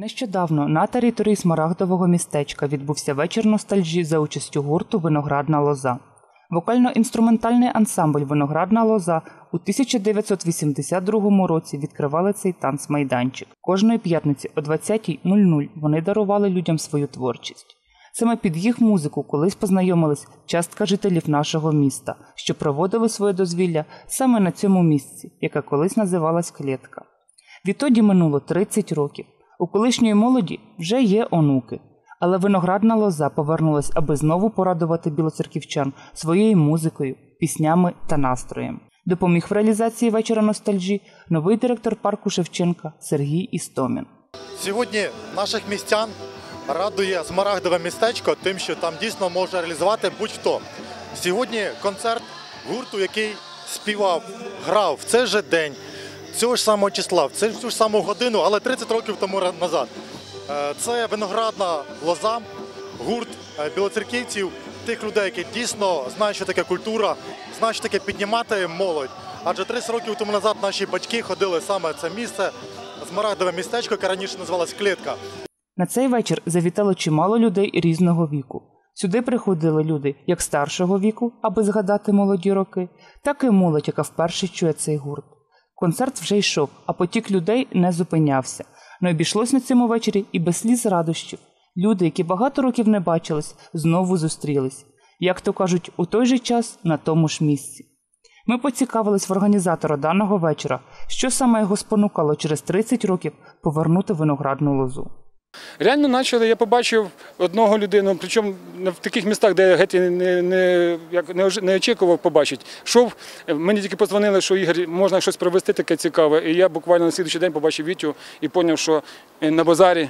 Нещодавно на території Смарагдового містечка відбувся вечір ностальжі за участю гурту Виноградна лоза. Вокально-інструментальний ансамбль Виноградна лоза у 1982 році відкривали цей танцмайданчик. Кожної п'ятниці о 20.00 вони дарували людям свою творчість. Саме під їх музику колись познайомились частка жителів нашого міста, що проводили своє дозвілля саме на цьому місці, яке колись називалась Клітка. Відтоді минуло 30 років. У колишньої молоді вже є онуки. Але виноградна лоза повернулась, аби знову порадувати білоцерківчан своєю музикою, піснями та настроєм. Допоміг в реалізації вечора ностальжі новий директор парку Шевченка Сергій Істомін. Сьогодні наших містян радує Смарагдове містечко тим, що там дійсно може реалізувати будь-хто. Сьогодні концерт гурту, який співав, грав в цей же день, цього ж самого числа, в цю ж саму годину, але 30 років тому назад. Е, Це виноградна лоза, гурт е, білоцерківців, тих людей, які дійсно знають, що таке культура, знають, що таке піднімати молодь. Адже 30 років тому назад наші батьки ходили саме в це місце, Смарагдове містечко, яке раніше називалось Клітка. На цей вечір завітало чимало людей різного віку. Сюди приходили люди як старшого віку, аби згадати молоді роки, так і молодь, яка вперше чує цей гурт. Концерт вже йшов, а потік людей не зупинявся. Не обійшлось на цьому вечорі і без сліз радощів. Люди, які багато років не бачились, знову зустрілись. Як то кажуть, у той же час на тому ж місці. Ми поцікавились в організатора даного вечора, що саме його спонукало через 30 років повернути виноградну лозу. Реально почали, я побачив одного людину, причому в таких містах, де я геть не, не, не, не очікував побачити. Шов, мені тільки подзвонили, що Ігор, можна щось провести таке цікаве. І я буквально на слідчий день побачив Вітю і зрозумів, що на базарі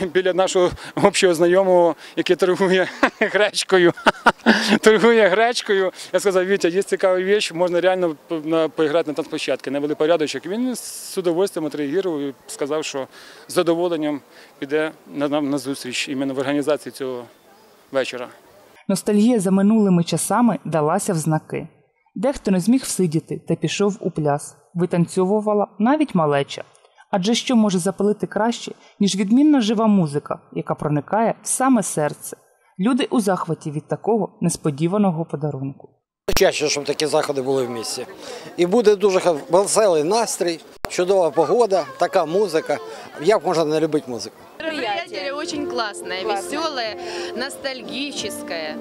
біля нашого общого знайомого, який торгує гречкою, торгує гречкою. Я сказав, Вітя, є цікава річ, можна реально поіграти на танцплощадці, навели порядочок. Він з удовольствием отреагував і сказав, що з задоволенням піде на нам на зустріч іменно в організації цього вечора. Ностальгія за минулими часами далася в знаки. Дехто не зміг всидіти та пішов у пляс, витанцьовувала навіть малеча. Адже що може запалити краще, ніж відмінна жива музика, яка проникає в саме серце. Люди у захваті від такого несподіваного подарунку. Чаще, щоб такі заходи були в місті. І буде дуже ха- веселий настрій, чудова погода, така музика. Як можна не любити музику? Мероприятие очень классное, веселое, ностальгическое,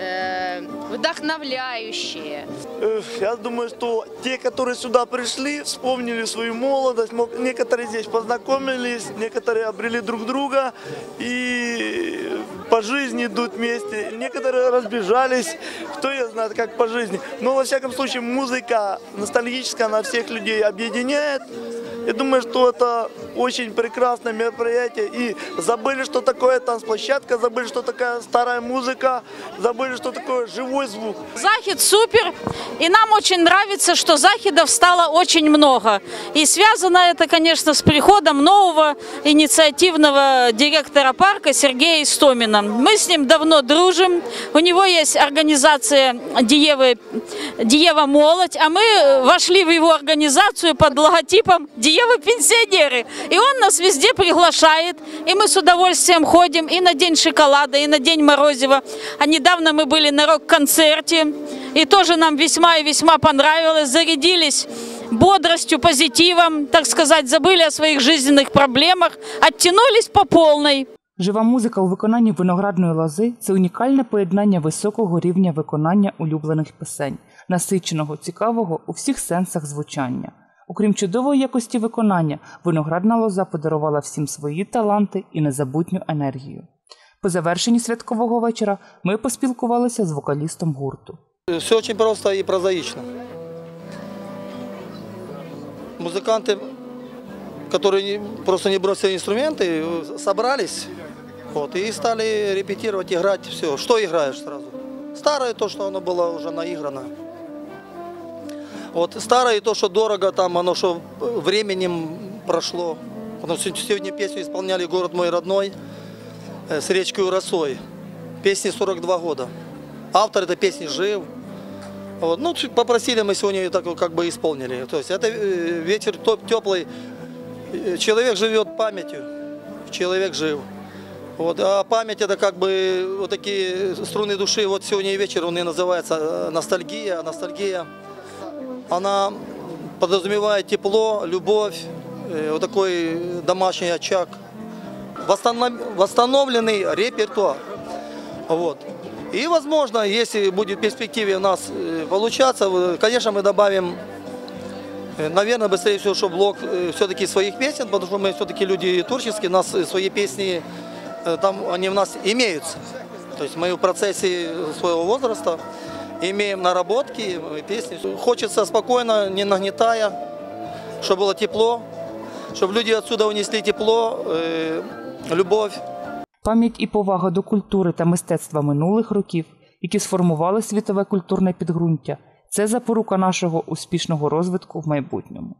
э, вдохновляющее. Э, Я думаю, что те, которые сюда пришли, вспомнили свою молодость. Мо- Некоторые здесь познакомились, некоторые обрели друг друга и по жизни идут вместе. Некоторые разбежались, кто ее знает, как по жизни. Но, во всяком случае, музыка ностальгическая, она всех людей объединяет. Я думаю, что это очень прекрасное мероприятие. И забыли, что такое танцплощадка, забыли, что такая старая музыка, забыли, что такое живой звук. Захід супер, и нам очень нравится, что захидов стало очень много. И связано это, конечно, с приходом нового инициативного директора парка Сергея Истомина. Мы с ним давно дружим, у него есть организация Диевы, Диева Молодь, а мы вошли в его организацию под логотипом Диевы Пенсионеры. И он нас везде приглашает, и мы с удовольствием ходим и на День шоколада, и на День Морозива. А недавно мы были на рок-концерте, и тоже нам весьма и весьма понравилось, зарядились бодростью, позитивом, так сказать, забыли о своих жизненных проблемах, оттянулись по полной. Жива музика у виконанні виноградної лози це унікальне поєднання високого рівня виконання улюблених пісень, насиченого, цікавого у всіх сенсах звучання. Окрім чудової якості виконання, виноградна лоза подарувала всім свої таланти і незабутню енергію. По завершенні святкового вечора ми поспілкувалися з вокалістом гурту. Все очень просто и прозаично. Музыканты, которые не- просто не бросили инструменты, э, собрались вот, и стали репетировать, играть все. Что играешь сразу? Старое то, что оно было уже наиграно. Вот старое то, что дорого, там оно что временем прошло. Потому что сегодня песню исполняли «Город мой родной» э, с речкой Росой. Песне 42 года. Автор этой песни жив. Вот. Ну, попросили, мы сегодня ее так как бы исполнили. То есть это э, ветер теплый, Э, человек живет памятью. человек жив. Вот. А память это как бы вот такие струны души. Вот сегодня вечер он и называется ностальгия. Ностальгия, она подразумевает тепло, любовь, э, вот такой домашний очаг. Восстанов- Восстановленный репертуар. Вот. И, возможно, если будет в перспективе у нас э, получаться, конечно, мы добавим, э, наверное, быстрее всего, что блок все-таки своих песен, потому что мы все-таки люди творческие, у нас свои песни, там они у нас имеются. То есть мы в процессе своего возраста имеем наработки, э, песни. Хочется спокойно, не нагнетая, чтобы было тепло, чтобы люди отсюда унесли тепло, э, любовь. Пам'ять і повага до культури та мистецтва минулих років, які сформували світове культурне підґрунтя, це запорука нашого успішного розвитку в майбутньому.